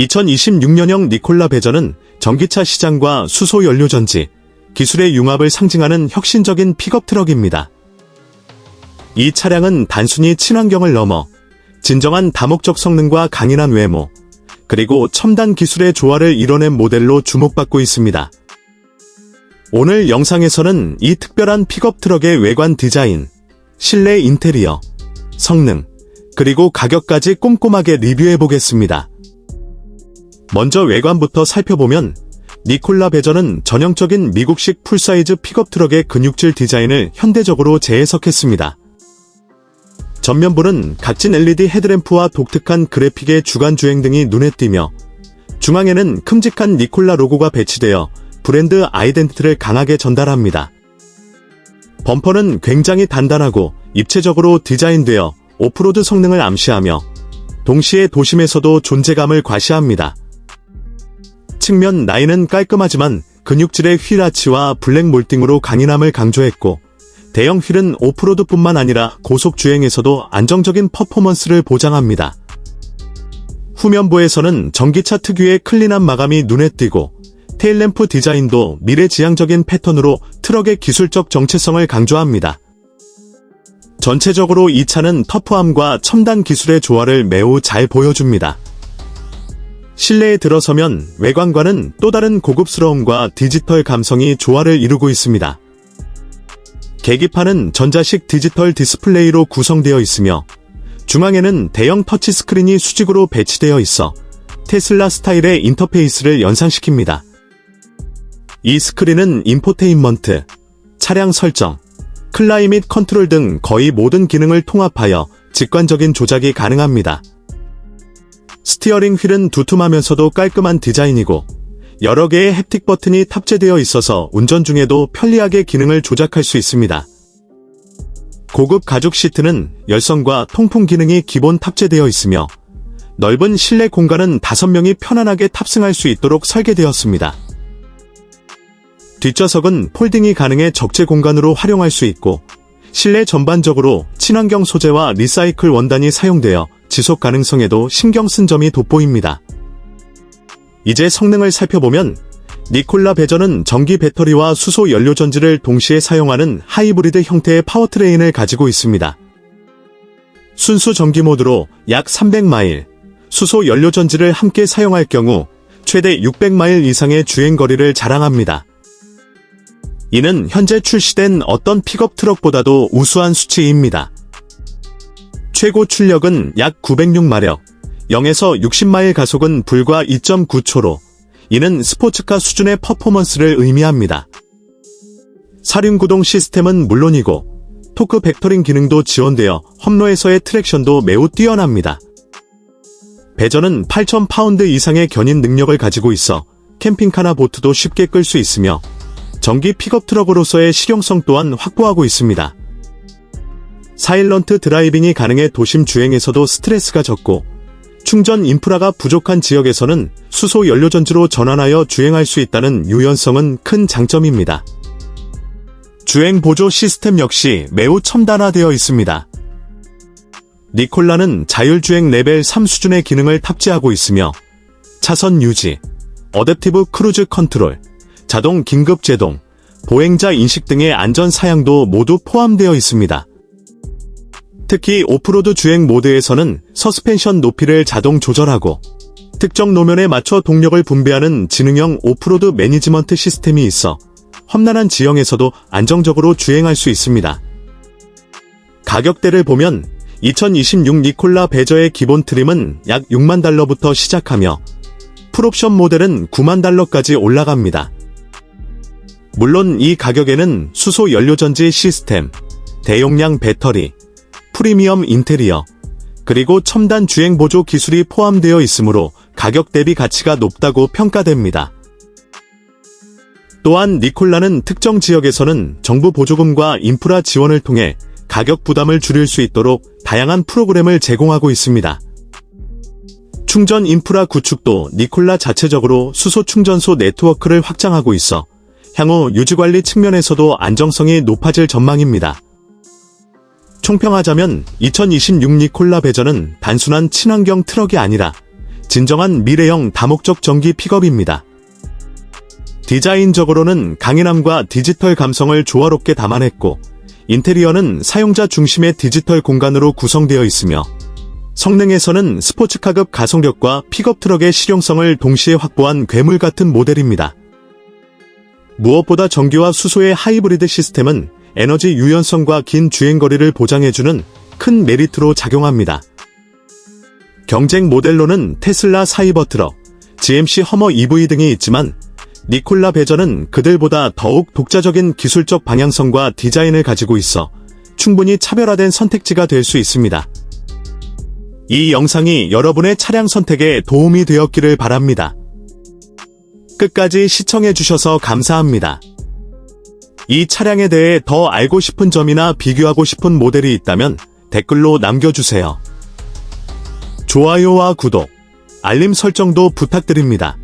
2026년형 니콜라 베전은 전기차 시장과 수소 연료 전지, 기술의 융합을 상징하는 혁신적인 픽업 트럭입니다. 이 차량은 단순히 친환경을 넘어 진정한 다목적 성능과 강인한 외모, 그리고 첨단 기술의 조화를 이뤄낸 모델로 주목받고 있습니다. 오늘 영상에서는 이 특별한 픽업 트럭의 외관 디자인, 실내 인테리어, 성능, 그리고 가격까지 꼼꼼하게 리뷰해 보겠습니다. 먼저 외관부터 살펴보면 니콜라 베전은 전형적인 미국식 풀사이즈 픽업 트럭의 근육질 디자인을 현대적으로 재해석했습니다. 전면부는 각진 LED 헤드램프와 독특한 그래픽의 주간 주행 등이 눈에 띄며 중앙에는 큼직한 니콜라 로고가 배치되어 브랜드 아이덴티티를 강하게 전달합니다. 범퍼는 굉장히 단단하고 입체적으로 디자인되어 오프로드 성능을 암시하며 동시에 도심에서도 존재감을 과시합니다. 측면 라인은 깔끔하지만 근육질의 휠 아치와 블랙 몰딩으로 강인함을 강조했고 대형 휠은 오프로드뿐만 아니라 고속 주행에서도 안정적인 퍼포먼스를 보장합니다. 후면부에서는 전기차 특유의 클린한 마감이 눈에 띄고 테일램프 디자인도 미래지향적인 패턴으로 트럭의 기술적 정체성을 강조합니다. 전체적으로 이 차는 터프함과 첨단 기술의 조화를 매우 잘 보여줍니다. 실내에 들어서면 외관과는 또 다른 고급스러움과 디지털 감성이 조화를 이루고 있습니다. 계기판은 전자식 디지털 디스플레이로 구성되어 있으며 중앙에는 대형 터치스크린이 수직으로 배치되어 있어 테슬라 스타일의 인터페이스를 연상시킵니다. 이 스크린은 인포테인먼트, 차량 설정, 클라이밋 컨트롤 등 거의 모든 기능을 통합하여 직관적인 조작이 가능합니다. 스티어링 휠은 두툼하면서도 깔끔한 디자인이고 여러 개의 햅틱 버튼이 탑재되어 있어서 운전 중에도 편리하게 기능을 조작할 수 있습니다. 고급 가죽 시트는 열선과 통풍 기능이 기본 탑재되어 있으며 넓은 실내 공간은 5명이 편안하게 탑승할 수 있도록 설계되었습니다. 뒷좌석은 폴딩이 가능해 적재 공간으로 활용할 수 있고 실내 전반적으로 친환경 소재와 리사이클 원단이 사용되어 지속 가능성에도 신경 쓴 점이 돋보입니다. 이제 성능을 살펴보면 니콜라 베전은 전기 배터리와 수소 연료 전지를 동시에 사용하는 하이브리드 형태의 파워트레인을 가지고 있습니다. 순수 전기 모드로 약 300마일, 수소 연료 전지를 함께 사용할 경우 최대 600마일 이상의 주행 거리를 자랑합니다. 이는 현재 출시된 어떤 픽업 트럭보다도 우수한 수치입니다. 최고 출력은 약 906마력, 0에서 60마일 가속은 불과 2.9초로, 이는 스포츠카 수준의 퍼포먼스를 의미합니다. 사륜구동 시스템은 물론이고, 토크 벡터링 기능도 지원되어 험로에서의 트랙션도 매우 뛰어납니다. 배전은 8,000파운드 이상의 견인 능력을 가지고 있어 캠핑카나 보트도 쉽게 끌 수 있으며 전기 픽업 트럭으로서의 실용성 또한 확보하고 있습니다. 사일런트 드라이빙이 가능해 도심 주행에서도 스트레스가 적고 충전 인프라가 부족한 지역에서는 수소 연료전지로 전환하여 주행할 수 있다는 유연성은 큰 장점입니다. 주행 보조 시스템 역시 매우 첨단화되어 있습니다. 니콜라는 자율주행 레벨 3 수준의 기능을 탑재하고 있으며 차선 유지, 어댑티브 크루즈 컨트롤, 자동 긴급 제동, 보행자 인식 등의 안전 사양도 모두 포함되어 있습니다. 특히 오프로드 주행 모드에서는 서스펜션 높이를 자동 조절하고 특정 노면에 맞춰 동력을 분배하는 지능형 오프로드 매니지먼트 시스템이 있어 험난한 지형에서도 안정적으로 주행할 수 있습니다. 가격대를 보면 2026 니콜라 베저의 기본 트림은 약 6만 달러부터 시작하며 풀옵션 모델은 9만 달러까지 올라갑니다. 물론 이 가격에는 수소 연료전지 시스템, 대용량 배터리, 프리미엄 인테리어, 그리고 첨단 주행 보조 기술이 포함되어 있으므로 가격 대비 가치가 높다고 평가됩니다. 또한 니콜라는 특정 지역에서는 정부 보조금과 인프라 지원을 통해 가격 부담을 줄일 수 있도록 다양한 프로그램을 제공하고 있습니다. 충전 인프라 구축도 니콜라 자체적으로 수소 충전소 네트워크를 확장하고 있어 향후 유지관리 측면에서도 안정성이 높아질 전망입니다. 총평하자면 2026 니콜라 베전은 단순한 친환경 트럭이 아니라 진정한 미래형 다목적 전기 픽업입니다. 디자인적으로는 강인함과 디지털 감성을 조화롭게 담아냈고, 인테리어는 사용자 중심의 디지털 공간으로 구성되어 있으며, 성능에서는 스포츠카급 가속력과 픽업 트럭의 실용성을 동시에 확보한 괴물 같은 모델입니다. 무엇보다 전기와 수소의 하이브리드 시스템은 에너지 유연성과 긴 주행거리를 보장해주는 큰 메리트로 작용합니다. 경쟁 모델로는 테슬라 사이버 트럭, GMC 허머 EV 등이 있지만 니콜라 베저는 그들보다 더욱 독자적인 기술적 방향성과 디자인을 가지고 있어 충분히 차별화된 선택지가 될 수 있습니다. 이 영상이 여러분의 차량 선택에 도움이 되었기를 바랍니다. 끝까지 시청해주셔서 감사합니다. 이 차량에 대해 더 알고 싶은 점이나 비교하고 싶은 모델이 있다면 댓글로 남겨주세요. 좋아요와 구독, 알림 설정도 부탁드립니다.